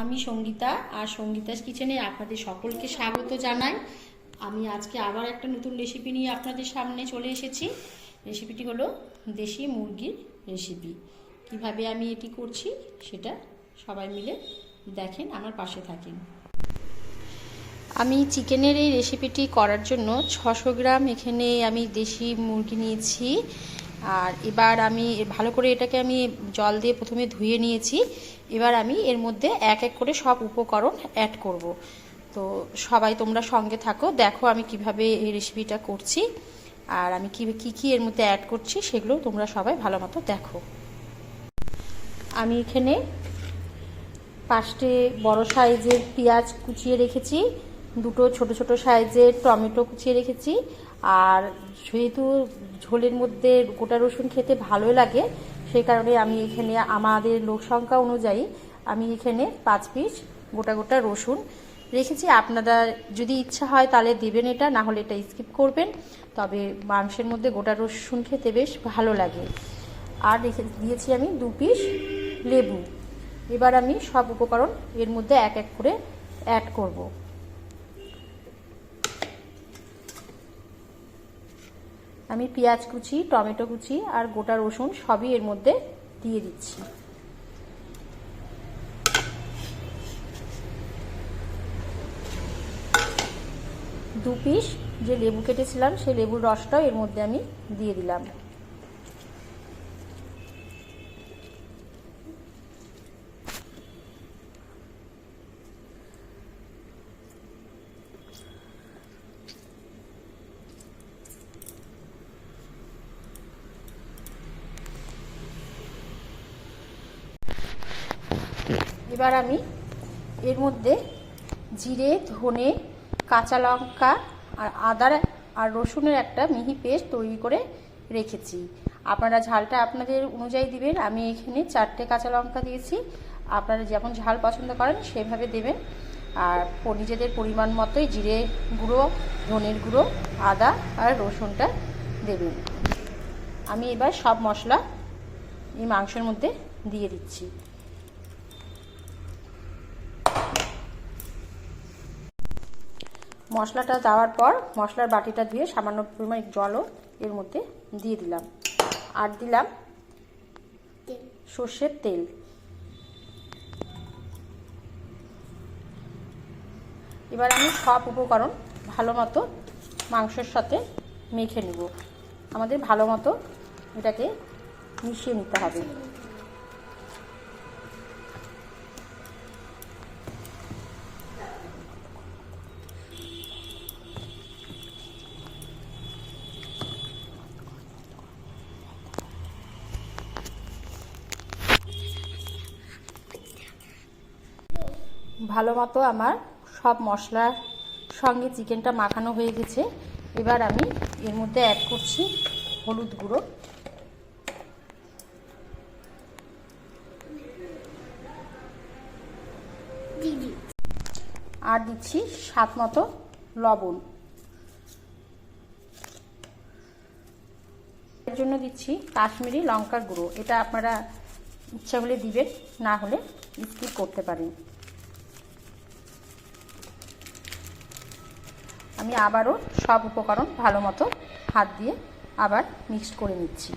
আমি সঙ্গীতা আর সঙ্গীতাস কিচেনে আপনাদের সকলকে স্বাগত জানাই। আমি আজকে আবার একটা নতুন রেসিপি নিয়ে আপনাদের সামনে চলে এসেছি। রেসিপিটি হলো দেশি মুরগির রেসিপি কীভাবে আমি এটি করছি সেটা সবাই মিলে দেখেন, আমার পাশে থাকেন। আমি চিকেনের এই রেসিপিটি করার জন্য ছশো গ্রাম এখানে আমি দেশি মুরগি নিয়েছি। আর এবার আমি ভালো করে এটাকে আমি জল দিয়ে প্রথমে ধুয়ে নিয়েছি। এবার আমি এর মধ্যে এক এক করে সব উপকরণ অ্যাড করব। তো সবাই তোমরা সঙ্গে থাকো, দেখো আমি কীভাবে এই রেসিপিটা করছি। আর আমি কী কী কী এর মধ্যে অ্যাড করছি সেগুলো তোমরা সবাই ভালো মতো দেখো। আমি এখানে পাঁচটে বড় সাইজের পেঁয়াজ কুচিয়ে রেখেছি, দুটো ছোট ছোট সাইজের টমেটো কুচিয়ে রেখেছি আর যেহেতু ঝোলের মধ্যে গোটা রসুন খেতে ভালো লাগে, সেই কারণে আমি এখানে আমাদের লোক সংখ্যা অনুযায়ী আমি এখানে পাঁচ পিস গোটা গোটা রসুন রেখেছি। আপনারা যদি ইচ্ছা হয় তাহলে দেবেন এটা, না হলে এটা স্কিপ করবেন। তবে মাংসের মধ্যে গোটা রসুন খেতে বেশ ভালো লাগে। আর রেখে দিয়েছি আমি দু পিস লেবু। এবার আমি সব উপকরণ এর মধ্যে এক এক করে অ্যাড করব। আমি পেঁয়াজ কুচি, টমেটো কুচি আর গোটা রসুন সবই এর মধ্যে দিয়ে দিচ্ছি। দু পিস যে লেবু কেটেছিলাম, সেই লেবুর রসটাও এর মধ্যে আমি দিয়ে দিলাম। এবার আমি এর মধ্যে জিরে, ধনে, কাঁচা লঙ্কা আর আদার আর রসুনের একটা মিহি পেস্ট তৈরি করে রেখেছি। আপনারা ঝালটা আপনাদের অনুযায়ী দিবেন। আমি এখানে চারটে কাঁচা লঙ্কা দিয়েছি। আপনারা যেমন ঝাল পছন্দ করেন সেভাবে দেবেন। আর নিজেদের পরিমাণ মতোই জিরে গুঁড়ো, ধনের গুঁড়ো, আদা আর রসুনটা দেবেন। আমি এবার সব মশলা এই মাংসের মধ্যে দিয়ে দিচ্ছি। মশলাটা দেওয়ার পর মশলার বাটিটা দিয়ে সামান্য পরিমাণ জলও এর মধ্যে দিয়ে দিলাম। আর দিলাম সর্ষের তেল। এবার আমি সব উপকরণ ভালো মতো মাংসের সাথে মেখে নেব। আমাদের ভালো মতো এটাকে মিশিয়ে নিতে হবে। ভালো মতো আমার সব মশলার সঙ্গে চিকেনটা মাখানো হয়ে গেছে। এবার আমি এর মধ্যে অ্যাড করছি হলুদ গুঁড়ো। আর দিচ্ছি স্বাদ মতো লবণ। এর জন্য দিচ্ছি কাশ্মীরি লঙ্কার গুঁড়ো। এটা আপনারা ইচ্ছা হলে দিবেন, না হলে স্কিপ করতে পারেন। আমি আবারও সব উপকরণ ভালো মতো হাত দিয়ে আবার মিক্সড করে নিচ্ছি।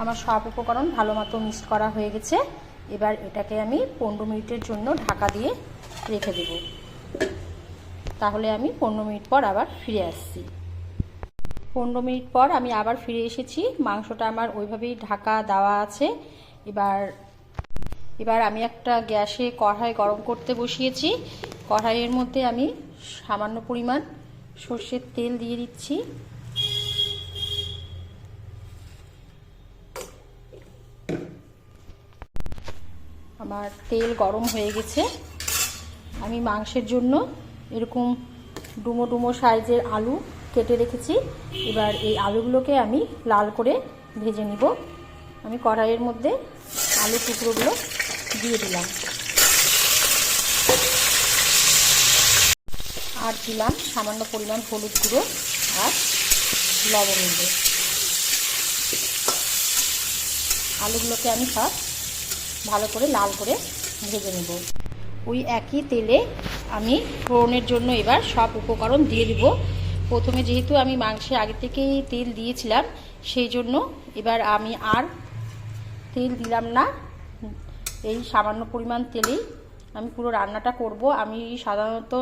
আমার সব উপকরণ ভালো মতো মিক্সড করা হয়ে গেছে। এবার এটাকে আমি পনেরো মিনিটের জন্য ঢাকা দিয়ে রেখে দেব। তাহলে আমি পনেরো মিনিট পর আবার ফিরে আসছি। পনেরো মিনিট পর আমি আবার ফিরে এসেছি। মাংসটা আমার ওইভাবেই ঢাকা দেওয়া আছে। এবার এবার আমি একটা গ্যাসে কড়াই গরম করতে বসিয়েছি। কড়াইয়ের মধ্যে আমি সামান্য পরিমাণ সর্ষের তেল দিয়ে দিচ্ছি। আমার তেল গরম হয়ে গেছে। আমি মাংসের জন্য এরকম ডুমো ডুমো সাইজের আলু কেটে রেখেছি। এবার এই আলুগুলোকে আমি লাল করে ভেজে নিব। আমি কড়াইয়ের মধ্যে আলু টুকরোগুলো দিয়ে দিলাম। আর দিলাম সামান্য পরিমাণ হলুদ গুঁড়ো আর লবণ গুঁড়ো। আলুগুলোকে আমি সব ভালো করে লাল করে ভেজে নেব। ওই একই তেলে আমি ফোড়নের জন্য এবার সব উপকরণ দিয়ে দিব। প্রথমে যেহেতু আমি মাংসে আগে থেকেই তেল দিয়েছিলাম, সেই জন্য এবার আমি আর তেল দিলাম না। এই সামান্য পরিমাণ তেলেই আমি পুরো রান্নাটা করব। আমি সাধারণত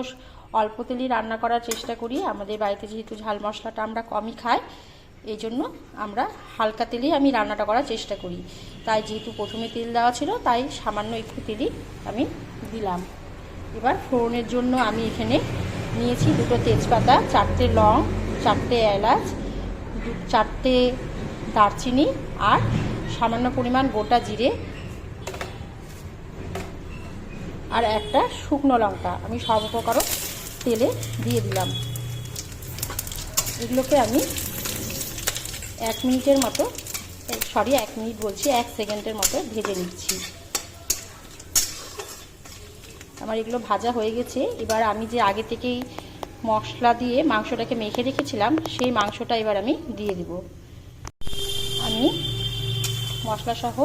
অল্প তেলেই রান্না করার চেষ্টা করি। আমাদের বাড়িতে যেহেতু ঝাল মশলাটা আমরা কমই খাই, এই জন্য আমরা হালকা তেলেই আমি রান্নাটা করার চেষ্টা করি। তাই যেহেতু প্রথমে তেল দেওয়া ছিল, তাই সামান্য একটু তেলই আমি দিলাম। এবার ফোড়নের জন্য আমি এখানে নিয়েছি। দুটো তেজপাতা, চারটে লং, চারটে এলাচ, চারটে দারচিনি আর সামান্য পরিমাণ গোটা জিরে আর একটা শুকনো লঙ্কা। আমি সব উপকরণ তেলে দিয়ে দিলাম। এগুলোকে আমি এক মিনিটের মতো সরি এক মিনিট বলছি, এক সেকেন্ডের মতো ভেজে নিচ্ছি। আমার এগুলো ভাজা হয়ে গেছে। এবার আমি যে আগে থেকেই মশলা দিয়ে মাংসটাকে মেখে রেখেছিলাম, সেই মাংসটা এবার আমি দিয়ে দিব। আমি মশলা সহ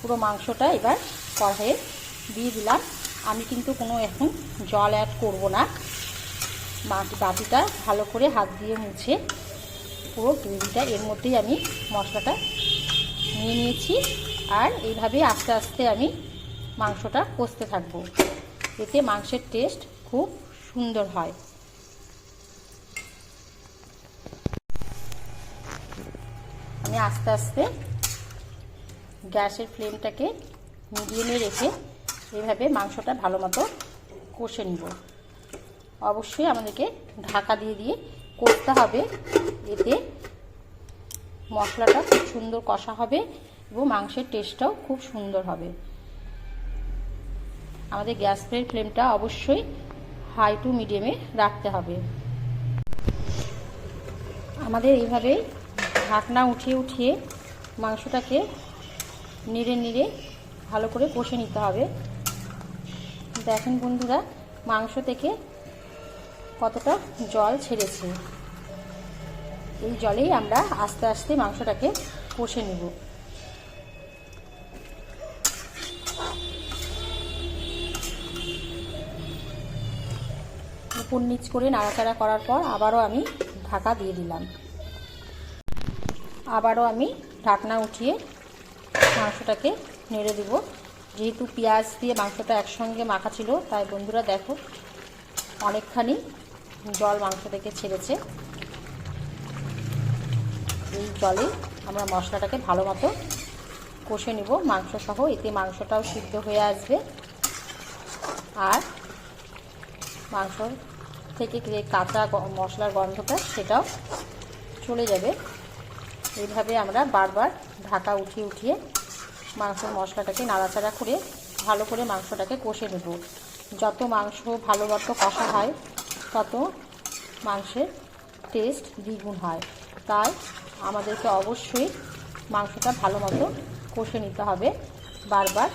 পুরো মাংসটা এবার কড়াইয়ে দিয়ে দিলাম। আমি কিন্তু কোনো এখন জল অ্যাড করব না। বাটিটা ভালো করে হাত দিয়ে মুছে পুরো গ্রেভিটা এর মধ্যেই আমি মশলাটা নিয়ে নিয়েছি। আর এইভাবে আস্তে আস্তে আমি মাংসটা কষতে থাকব। এতে মাংসের টেস্ট খুব সুন্দর হয়। আমি আস্তে আস্তে গ্যাসের ফ্লেমটাকে মিডিয়ামে রেখে এইভাবে মাংসটা ভালো মতো কষে নিব। অবশ্যই আমাদেরকে ঢাকা দিয়ে দিয়ে করতে হবে। এতে মশলাটা খুব সুন্দর কষা হবে এবং মাংসের টেস্টটাও খুব সুন্দর হবে। আমাদের গ্যাস ফ্লেমটা অবশ্যই হাই টু মিডিয়ামে রাখতে হবে। আমাদের এইভাবে ঢাকনা উঠিয়ে উঠিয়ে মাংসটাকে নেড়ে নেড়ে ভালো করে কষে নিতে হবে। দেখেন বন্ধুরা, মাংস থেকে কতটা জল ছেড়েছে। এই জলেই আমরা আস্তে আস্তে মাংসটাকে কষে নেব। উপর নিচ করে নাড়াচাড়া করার পর আবারও আমি ঢাকা দিয়ে দিলাম। আবারও আমি ঢাকনা উঠিয়ে মাংসটাকে নেড়ে দেব। যেহেতু পেঁয়াজ দিয়ে মাংসটা একসঙ্গে মাখা ছিল, তাই বন্ধুরা দেখো অনেকখানি জল মাংস থেকে ছেড়েছে। এই জলে আমরা মশলাটাকে ভালো মতো কষে নিব। মাংস সহ এতে মাংসটাও সিদ্ধ হয়ে আসবে। আর মাংস থেকে কাঁচা মশলার গন্ধটা, সেটাও চলে যাবে। এইভাবে আমরা বারবার ঢাকা উঠিয়ে উঠিয়ে মাংসের মশলাটাকে নাড়াচাড়া করে, ভালো করে মাংসটাকে কষে নেব। যত মাংস ভালো মতো কষা হয়, তত মাংসের টেস্ট দ্বিগুণ হয়। তাই আমাদেরকে অবশ্যই মাংসটা ভালো মতো কষে নিতে হবে বারবার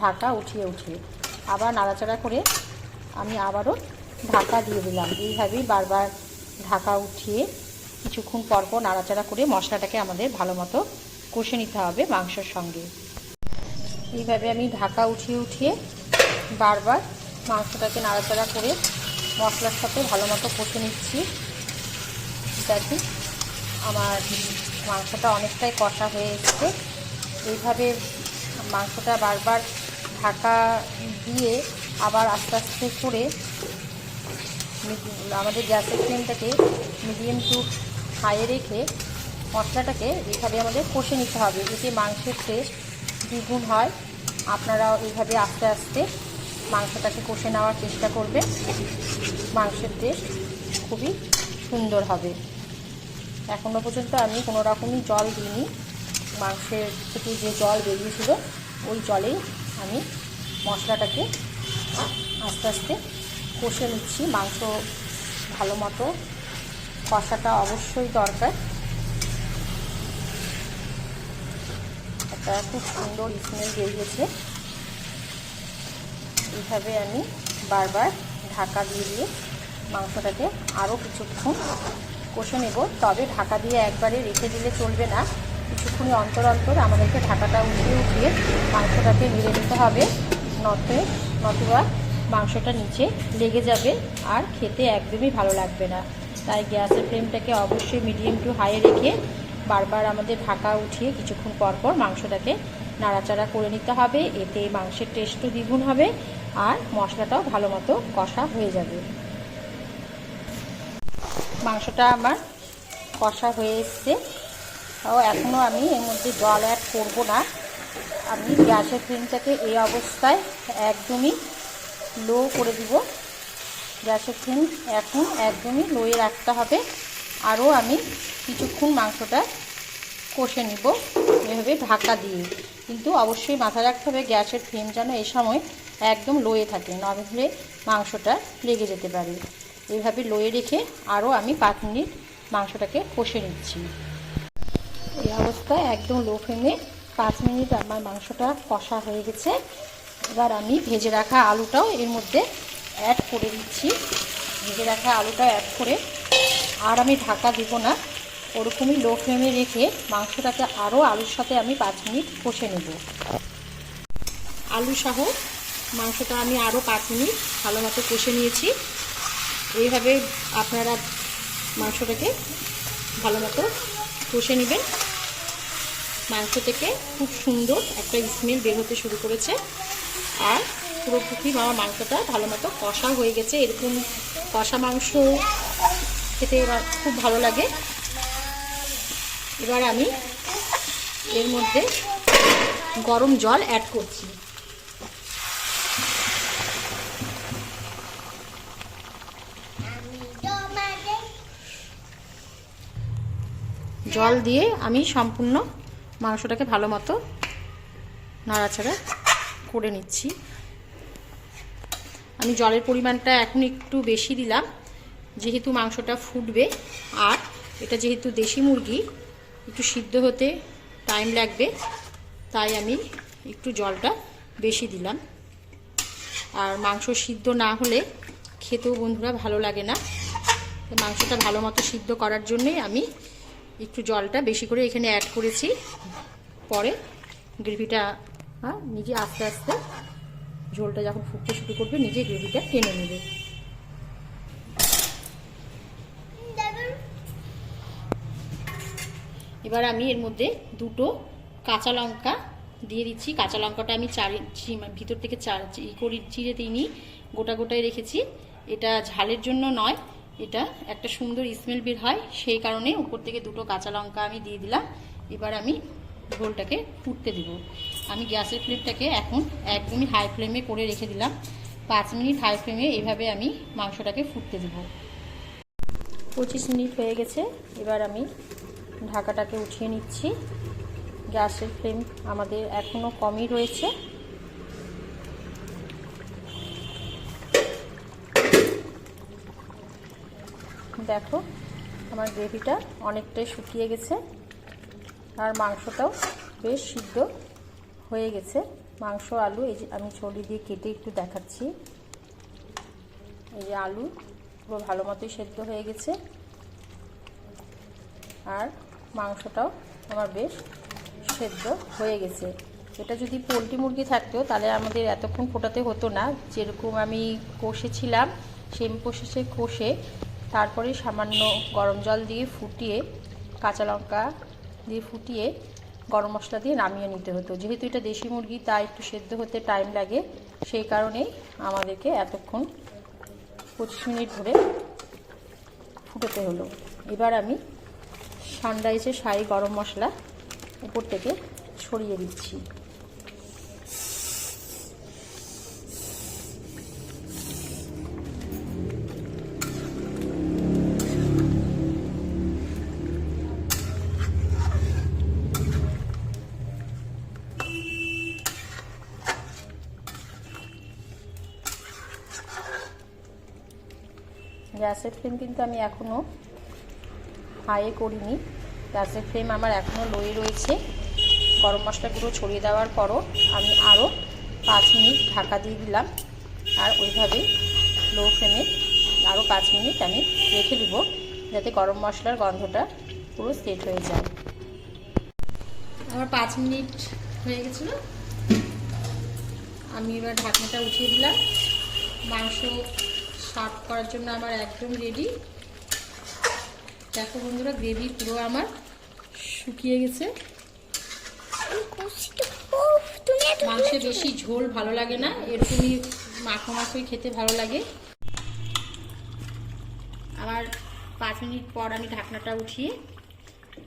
ঢাকা উঠিয়ে উঠিয়ে। আবার নাড়াচাড়া করে আমি আবারও ঢাকা দিয়ে দিলাম। এইভাবেই বারবার ঢাকা উঠিয়ে কিছুক্ষণ পরপর নাড়াচাড়া করে মশলাটাকে আমাদের ভালো মতো কষে নিতে হবে মাংসর সঙ্গে। এইভাবে আমি ঢাকা উঠিয়ে উঠিয়ে বারবার মাংসটাকে নাড়াচাড়া করে মশলার সাথে ভালো মতো কষে নিচ্ছি। দেখি আমার মাংসটা অনেকটাই কষা হয়ে এসছে। এইভাবে মাংসটা বারবার ঢাকা দিয়ে আবার আস্তে আস্তে করে আমাদের গ্যাসের ফ্লেমটাকে মিডিয়াম টু হাইয়ে রেখে মশলাটাকে এইভাবে আমাদের কষে নিতে হবে। এতে মাংসের টেস্ট দ্বিগুণ হয়। আপনারাও এইভাবে আস্তে আস্তে মাংসটাকে কষে নেওয়ার চেষ্টা করবে মাংসের টেস্ট খুবই সুন্দর হবে। এখনও পর্যন্ত আমি কোনো রকমই জল দিইনি। মাংসের থেকে যে জল বেরিয়েছিল, ওই জলেই আমি মশলাটাকে আস্তে আস্তে কষে নিচ্ছি, মাংস ভালো মতো। কষাটা অবশ্যই দরকার। একটা খুব সুন্দর স্মেল বেরিয়েছে। এইভাবে আমি বারবার ঢাকা দিয়ে দিয়ে মাংসটাকে আরও কিছুক্ষণ কষে নেব। তবে ঢাকা দিয়ে একবারে রেখে দিলে চলবে না। কিছুক্ষণ অন্তর অন্তর আমাদেরকে ঢাকাটা উঠিয়ে উঠিয়ে মাংসটাকে নেড়ে নিতে হবে। নতে, নতুবা মাংসটা নিচে লেগে যাবে আর খেতে একদমই ভালো লাগবে না। তাই গ্যাসের ফ্লেমটাকে অবশ্যই মিডিয়াম টু হাইয়ে রেখে বারবার আমাদের ঢাকা উঠিয়ে কিছুক্ষণ পর পর মাংসটাকে নাড়াচাড়া করে নিতে হবে। এতে মাংসের টেস্টও দ্বিগুণ হবে আর মশলাটাও ভালো মতো কষা হয়ে যাবে। মাংসটা আমার কষা হয়ে এসছে। তাও এখনও আমি এর মধ্যে জল অ্যাড করব না। আমি গ্যাসের ফ্লেমটাকে এই অবস্থায় একদমই লো করে দিব। গ্যাসের ফ্লেম এখন একদমই লোয়ে রাখতে হবে। আরও আমি কিছুক্ষণ মাংসটা কষে নিব। এভাবে ঢাকা দিয়ে। কিন্তু অবশ্যই মাথায় রাখতে হবে গ্যাসের ফ্লেম যেন এ সময় একদম লোয়ে থাকে নভেলে মাংসটা লেগে যেতে পারে। এইভাবে লোয়ে রেখে আরও আমি পাঁচ মিনিট মাংসটাকে কষে নিচ্ছি। এই অবস্থায় একদম লো ফ্লেমে পাঁচ মিনিট আমার মাংসটা কষা হয়ে গেছে। এবার আমি ভেজে রাখা আলুটাও এর মধ্যে অ্যাড করে দিচ্ছি। ভেজে রাখা আলুটা অ্যাড করে। আর আমি ঢাকা দেবো না। ওরকমই লো ফ্লেমে রেখে মাংসটাকে আরও আলুর সাথে আমি পাঁচ মিনিট কষে নেব। আলু সহ মাংসটা আমি আরও পাঁচ মিনিট ভালো মতো কষে নিয়েছি। এইভাবে আপনারা মাংসটাকে ভালো মতো কষে নেবেন। মাংস থেকে খুব সুন্দর একটা স্মেল বের হতে শুরু করেছে। আর পুরোপুরি আমার মাংসটা ভালো মতো কষা হয়ে গেছে। এরকম কষা মাংস খেতে এবার খুব ভালো লাগে। এবার আমি এর মধ্যে গরম জল অ্যাড করছি। জল দিয়ে আমি সম্পূর্ণ মাংসটাকে ভালো মতো নাড়াচাড়া করে নিচ্ছি। আমি জলের পরিমাণটা এখন একটু বেশি দিলাম, যেহেতু মাংসটা ফুটবে। আর এটা যেহেতু দেশি মুরগি, একটু সিদ্ধ হতে টাইম লাগবে, তাই আমি একটু জলটা বেশি দিলাম। আর মাংস সিদ্ধ না হলে খেতেও বন্ধুরা ভালো লাগে না। মাংসটা ভালো মতো সিদ্ধ করার জন্যই আমি একটু জলটা বেশি করে এখানে অ্যাড করেছি। পরে গ্রেভিটা হ্যাঁ নিজে আস্তে আস্তে ঝোলটা যখন ফুটতে শুরু করবে নিজে গ্রেভিটা টেনে নেবে। এবার আমি এর মধ্যে দুটো কাঁচা লঙ্কা দিয়ে দিচ্ছি। কাঁচা লঙ্কাটা আমি চারি ভিতর থেকে চার ই করি চিড়ে দিইনি গোটা গোটায় রেখেছি, এটা ঝালের জন্য নয়, এটা একটা সুন্দর স্মেল বের হয়, সেই কারণে উপর থেকে দুটো কাঁচা লঙ্কা আমি দিয়ে দিলাম। এবার আমি ঝোলটাকে ফুটতে দেব। আমি গ্যাসের ফ্লেমটাকে এখন একদমই হাই ফ্লেমে করে রেখে দিলাম। পাঁচ মিনিট হাই ফ্লেমে এভাবে আমি মাংসটাকে ফুটতে দেব। পঁচিশ মিনিট হয়ে গেছে, এবার আমি ঢাকাটাকে উঠিয়ে নিচ্ছি। গ্যাসের ফ্লেম আমাদের এখনও কমই রয়েছে। দেখো, আমার গ্রেভিটা অনেকটাই শুকিয়ে গেছে আর মাংসটাও বেশ সিদ্ধ। হয়ে গেছে। মাংস, আলু, এই যে আমি ছড়ি দিয়ে কেটে একটু দেখাচ্ছি। এই যে আলু পুরো ভালো মতোই সেদ্ধ হয়ে গেছে। আর মাংসটাও আমার বেশ সেদ্ধ হয়ে গেছে। এটা যদি পোলট্রি মুরগি থাকতো, তাহলে আমাদের এতক্ষণ ফোটাতে হতো না। যেরকম আমি কষেছিলাম, সেম প্রসেসে কষে তারপরে সামান্য গরম জল দিয়ে ফুটিয়ে, কাঁচা লঙ্কা দিয়ে ফুটিয়ে গরম মশলা দিয়ে নামিয়ে নিতে হতো। যেহেতু এটা দেশি মুরগি, তাই একটু সেদ্ধ হতে টাইম লাগে। সেই কারণেই আমাদেরকে এতক্ষণ পঁচিশ মিনিট ধরে ফুটোতে হলো। এবার আমি সানরাইজের সাই গরম মশলা উপর থেকে ছড়িয়ে দিচ্ছি। গ্যাসের ফ্লেম কিন্তু আমি এখনও হাইয়ে করিনি। গ্যাসের ফ্লেম আমার এখনও লোয়ে রয়েছে। গরম মশলাগুলো ছড়িয়ে দেওয়ার পরও আমি আরও পাঁচ মিনিট ঢাকা দিয়ে দিলাম। আর ওইভাবেই লো ফ্লেমে আরও পাঁচ মিনিট আমি রেখে দিব, যাতে গরম মশলার গন্ধটা পুরো সেট হয়ে যায়। আমার পাঁচ মিনিট হয়ে গেছিল। আমি এবার ঢাকনাটা উঠিয়ে দিলাম। মাংস সার্ভ করার জন্য আমার একদম রেডি দেখো বন্ধুরা গ্রেভি পুরো আমার শুকিয়ে গেছে। মাংসে বেশি ঝোল ভালো লাগে না এরকমই মাখো মাখোই খেতে ভালো লাগে। আবার পাঁচ মিনিট পর আমি ঢাকনাটা উঠিয়ে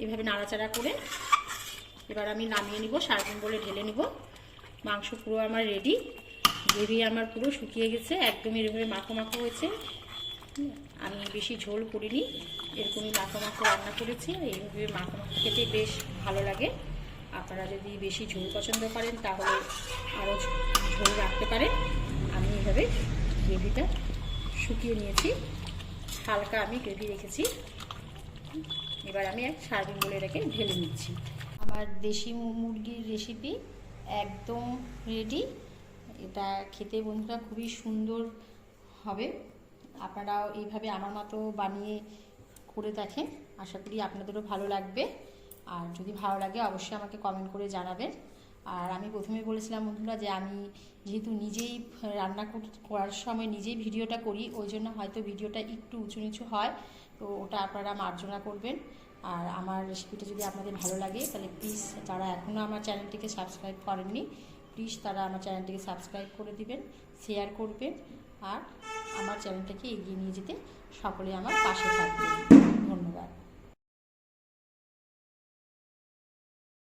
এভাবে নাড়াচাড়া করে এবার আমি নামিয়ে নিব সার্ভিং বলে ঢেলে নিব। মাংস পুরো আমার রেডি গ্রেভি আমার পুরো শুকিয়ে গেছে একদম এরকমই মাখো মাখো হয়েছে। আমি বেশি ঝোল করিনি, এরকমই মাখো মাখো রান্না করেছি, এইভাবে মাখো মাখো খেতে বেশ ভালো লাগে। আপনারা যদি বেশি ঝোল পছন্দ করেন, তাহলে আরও ঝোল রাখতে পারেন। আমি এইভাবে গ্রেভিটা শুকিয়ে নিয়েছি, হালকা আমি গ্রেভি রেখেছি। এবার আমি এক সার্ভিং বলে রেখে ঢেলে নিচ্ছি। আমার দেশি মুরগির রেসিপি একদম রেডি এটা খেতে বন্ধুরা খুবই সুন্দর হবে। আপনারাও এইভাবে আমার মতো বানিয়ে করে দেখেন। আশা করি আপনাদেরও ভালো লাগবে। আর যদি ভালো লাগে, অবশ্যই আমাকে কমেন্ট করে জানাবেন। আর আমি প্রথমে বলেছিলাম বন্ধুরা যে আমি যেহেতু নিজেই রান্না করার সময় নিজেই ভিডিওটা করি, ওই জন্য হয়তো ভিডিওটা একটু উঁচু নিচু হয়। তো ওটা আপনারা মার্জনা করবেন। আর আমার রেসিপিটা যদি আপনাদের ভালো লাগে, তাহলে প্লিজ যারা এখনও আমার চ্যানেলটিকে সাবস্ক্রাইব করেননি প্লিজ তারা আমার চ্যানেলটিকে সাবস্ক্রাইব করে দিবেন, শেয়ার করবেন, আর আমার চ্যানেলটাকে এগিয়ে নিয়ে যেতে সকলে আমার পাশে থাকবেন। ধন্যবাদ।